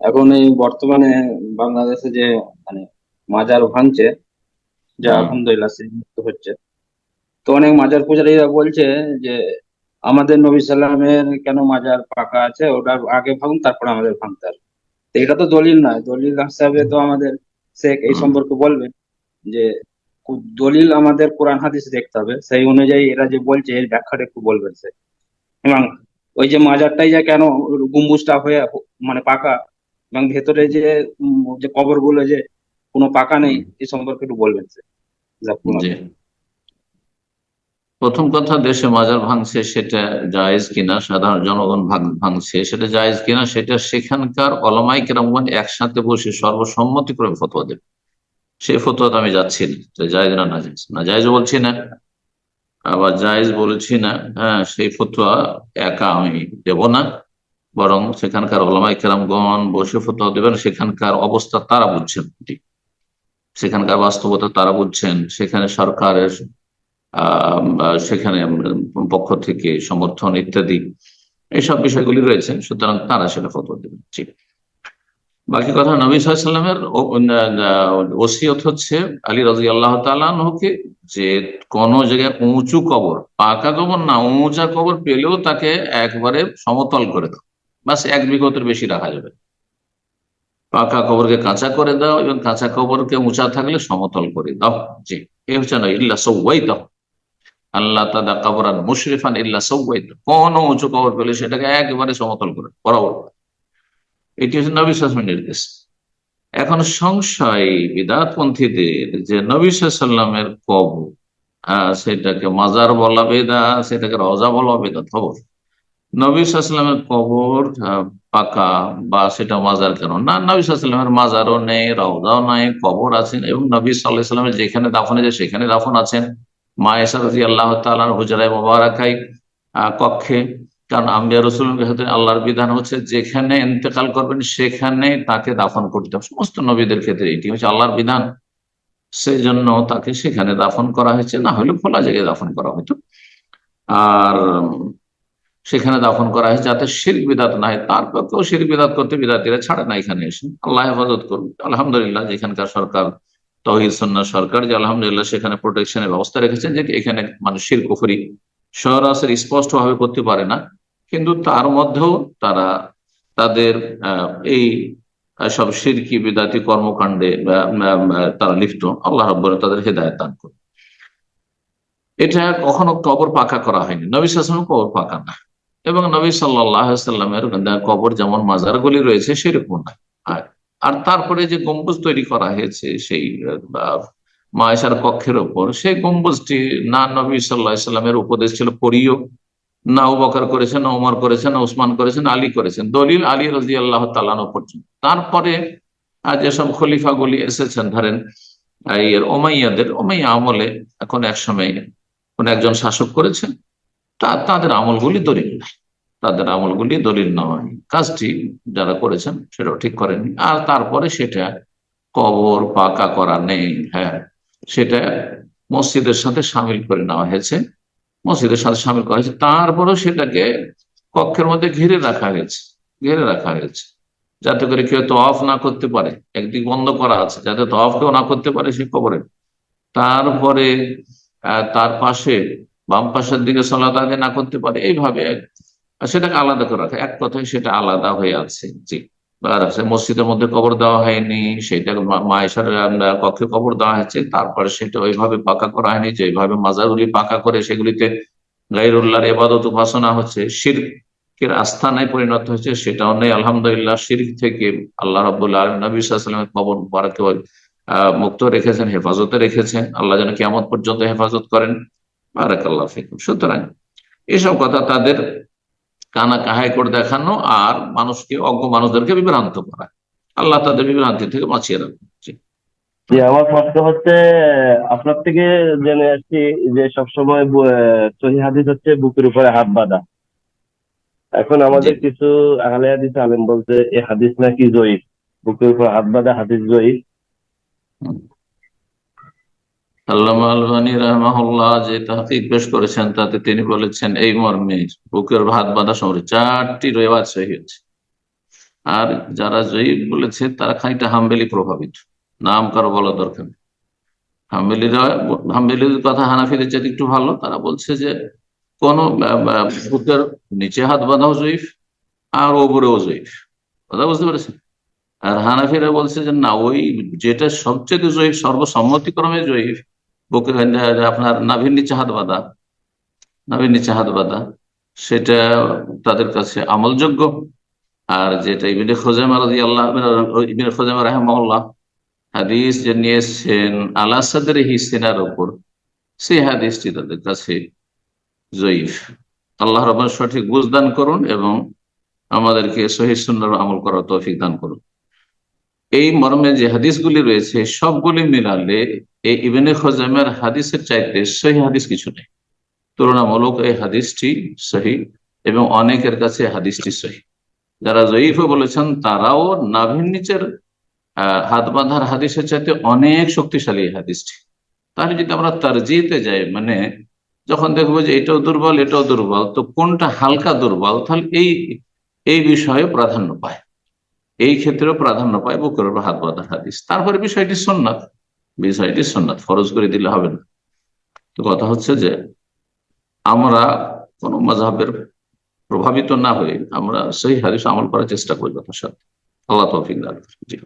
এখন এই বর্তমানে বাংলাদেশে যে মানে মাজার ভাঙছে যা হুম। আলহামদুলিল্লাহ মুক্ত হচ্ছে। তো অনেক মাজার পূজারীরা বলছে যে আমাদের নবী সাল্লামের কেন মাজার পাকা আছে ওটার আগে ভাঙুন তারপর আমাদের ভাঙতে হবে। তো এটা তো দলিল নয়। দলিল হিসাবে তো আমাদের শেখ এই সম্পর্কে বলবে যে দলিল আমাদের কোরআন হাদিস দেখতে হবে। সেই অনুযায়ী এরা যে বলছে এর ব্যাখ্যাটা একটু বলবেন সে এবং ওই যে মাজারটাই যে কেন গম্বুজটা হয়ে মানে পাকা এবং ভেতরে যে যে কবরগুলো যে কোনো পাকা নেই এই সম্পর্কে একটু বলবেন প্রথম কথা দেশে মাজার ভাঙছে সেটা জায়েজ কিনা সাধারণ জনগণ ভাঙ- ভাঙছে সেটা জায়েজ কিনা সেটা সেখানকার অলমাই কেরামগণ একসাথে বসে সর্বসম্মতি করে ফতোয়া দেবে। সেই ফতোয়াতে আমি যাচ্ছি না জায়েজ না না জায়েজ না জায়েজ বলছি না আবার জায়েজ বলছি না হ্যাঁ সেই ফতোয়া একা আমি দেব না। বরং সেখানকার ওলামাই কেরামগণ বসে ফতোয়া দেবেন, সেখানকার অবস্থা তারা বুঝছেন সেখানকার বাস্তবতা তারা বুঝছেন, সেখানে সরকারের সেখানে পক্ষ থেকে সমর্থন ইত্যাদি এইসব বিষয়গুলি রয়েছে, সুতরাং তারা সেটা ফতোয়া দেবেন। ঠিক বাকি কথা নবী সাল্লামের ওসিয়ত হচ্ছে আলী রাজি আল্লাহ তালকে যে কোন জায়গায় উঁচু কবর, পাকা কবর না, উঁচা কবর পেলেও তাকে একবারে সমতল করে দাও। বাস এক বিগতের বেশি রাখা যাবে। পাকা কবরকে কাঁচা করে দাও, এবং কাঁচা কবরকে উঁচা থাকলে সমতল করে দাও। জি, এ হচ্ছে না, ইল্লা সৌয়াই দাও আল্লাহ তাদা কবরান মুশরিফান ইল্লা সৌয়াই দাও কোন উঁচু কবর পেলে সেটাকে একেবারে সমতল করে, বরাবর। এটি হচ্ছে নবী শাসনের নির্দেশ। এখন সংশয় বিদাতপন্থীদের যে নবী সাল্লামের কবর সেটাকে মাজার বলা বেদা সেটাকে রজা বলা বেদা খবর। নবী কবর পাকা বা সেটা মাজার কেন? না, নবী মাজারও নেই, রওদাও নাই, কবর আছেন এবং নবী সাল্লাহ যেখানে দাফনে যায় সেখানে দাফন আছেন। মা এসা রাজি আল্লাহ তালার হুজরায় মোবারকাই কক্ষে, কারণ আম্বিয়া রসুল আল্লাহর বিধান হচ্ছে যেখানে ইন্তেকাল করবেন সেখানে তাকে দাফন করতে হবে। সমস্ত নবীদের ক্ষেত্রে এটি হচ্ছে আল্লাহর বিধান। সেই জন্য তাকে সেখানে দাফন করা হয়েছে, না হলে খোলা জায়গায় দাফন করা হতো। আর সেখানে দাফন করা হয়েছে যাতে শিল্প বিদাত না হয়। তার পক্ষেও শিল্প বিদাত করতে বিদাতিরা ছাড়ে না এখানে এসে। আল্লাহ হেফাজত করুন আলহামদুলিল্লাহ, যেখানকার সরকার, তহিদ সন্না সরকার যে আলহামদুলিল্লাহ সেখানে প্রোটেকশনের ব্যবস্থা রেখেছেন যে এখানে মানুষ শির কুফরি সরাসরি স্পষ্ট ভাবে করতে পারে না। কিন্তু তার মধ্যেও তারা তাদের এই সব শিরকি, বিদাতি কর্মকাণ্ডে তারা লিপ্ত। আল্লাহ রব্বর তাদের হেদায়ত দান করে এটা কখনো কবর পাকা করা হয়নি। নবী সাল্লাম কবর পাকা না। এবং নবী সাল্লামের কবর যেমন মাজারগুলি রয়েছে সেরকম না। আর তারপরে যে গম্বুজ তৈরি করা হয়েছে, সেই মায়েশার কক্ষের ওপর, সেই গম্বুজটি না নবী সাল্লাহ উপদেশ ছিল পড়িও না উবকার করেছেন, না উমর করেছেন, না উসমান করেছেন আলী করেছেন। দলিল আলী রাজি আল্লাহ তালানো পর্যন্ত। তারপরে যেসব খলিফাগুলি এসেছেন, ধরেন ওমাইয়াদের, ওমাইয়া আমলে এখন এক সময় কোন একজন শাসক করেছেন তাদের আমলগুলি দলিল নাই তাদের আমলগুলি দলিল নয়। কাজটি যারা করেছেন সেটাও ঠিক করেননি। আর তারপরে সেটা কবর পাকা করা নেই হ্যাঁ। সেটা মসজিদের সাথে সামিল করে নেওয়া হয়েছে। মসজিদের সাথে সামিল করা হয়েছে। তারপরেও সেটাকে কক্ষের মধ্যে ঘিরে রাখা হয়েছে, ঘিরে রাখা হয়েছে। যাতে করে কেউ তো অফ না করতে পারে। একদিক বন্ধ করা আছে। যাতে তো অফ কেউ না করতে পারে সেই কবরে। তারপরে তার পাশে বাম পাশের দিকে সলাত আদায় না করতে পারে, এইভাবে সেটাকে আলাদা করে রাখে। এক কথায় সেটা আলাদা হয়ে আছে, জি। সে মসজিদের মধ্যে কবর দেওয়া হয়নি সেটা মায়েশার কক্ষে কবর দেওয়া হয়েছে, তারপরে সেটা ওইভাবে পাকা করা হয়নি যে ওইভাবে মাজারগুলি পাকা করে সেগুলিতে গাইরুল্লাহর এবাদত উপাসনা হচ্ছে, শিরকের আস্থানায় পরিণত হচ্ছে সেটাও নেই, আলহামদুলিল্লাহ, শিরক থেকে আল্লাহ রবুল্লাহ আলম নবী সাল্লামের কবর আহ, মুক্ত রেখেছেন, হেফাজতে রেখেছেন, আল্লাহ যেন কেমন পর্যন্ত হেফাজত করেন। বারাকাল্লাহ ফিকুম। সুতরাং এসব কথা তাদের কানা কাহাই করে দেখানো আর মানুষকে অজ্ঞ মানুষদেরকে বিভ্রান্ত করা। আল্লাহ তাদের বিভ্রান্তি থেকে বাঁচিয়ে। জি। আমার প্রশ্ন হচ্ছে আপনার থেকে জেনে আসছি যে সবসময় সহি হাদিস হচ্ছে বুকের উপরে হাত বাঁধা। এখন আমাদের কিছু আহলে হাদিস আলেম বলছে এই হাদিস নাকি জয়ীফ? বুকের উপর হাত বাঁধা হাদিস জয়ীফ। আল্লামা আলবানী রহমাহুল্লাহ যে তাহকিক পেশ করেছেন, তাতে তিনি বলেছেন, এই মর্মে বুকের ভাত বাঁধা সময় চারটি রেওয়াজ সহি হচ্ছে আর যারা জয়ীফ বলেছে, তারা খানিকটা হাম্বেলি প্রভাবিত। নাম কারও বলা দরকার নেই। হাম্বেলিরা হাম্বেলির কথা হানাফিদের চাইতে একটু ভালো। তারা বলছে যে, কোন বুকের নিচে হাত বাঁধাও জয়ীফ, আর ওপরেও জয়ীফ। কথা বুঝতে পেরেছেন? আর হানাফিরা বলছে যে, না, ওই যেটা সবচেয়ে জয়ীফ, সর্বসম্মতিক্রমে জয়ীফ আপনার নাভির নিচে হাত বাঁধা। নাভির নিচে হাত বাঁধা। সেটা তাদের কাছে আমলযোগ্য। আর যেটা ইবিনে খোজামা রাজি আল্লাহ ইবিনে খোজামা রাহমাল্লাহ হাদিস যে নিয়েছেন আল্লাহ সাদের হিসেনার ওপর সেই হাদিসটি তাদের কাছে জয়ীফ। আল্লাহ রব সঠিক বুঝদান করুন এবং আমাদেরকে সহি সুন্দর আমল করার তৌফিক দান করুন। এই মর্মে যে হাদিসগুলি রয়েছে, সবগুলি মিলালে এই ইবেনে খোজামের হাদিসের চাইতে সহি হাদিস কিছু নেই। তুলনামূলক এই হাদিসটি সহি এবং অনেকের কাছে হাদিসটি সহি। যারা জয়ীফ বলেছেন, তারাও নাভির নিচের হাত বাঁধার হাদিসের চাইতে অনেক শক্তিশালী এই হাদিসটি। তাহলে যদি আমরা তারজিতে যাই মানে যখন দেখব যে এটাও দুর্বল এটাও দুর্বল, তো কোনটা হালকা দুর্বল? তাহলে এই এই বিষয়ে প্রাধান্য পায়। এই ক্ষেত্রেও প্রাধান্য পায় বুকের হাত বাঁধার হাদিস। তারপরে বিষয়টি সোননাথ বিষয়টি সোননাথ ফরজ করে দিলে হবে না। তো কথা হচ্ছে যে, আমরা কোন মজাহের প্রভাবিত না হয়ে আমরা সেই হাদিস আমল করার চেষ্টা করি সাথে আল্লাহ তৌফিক জি।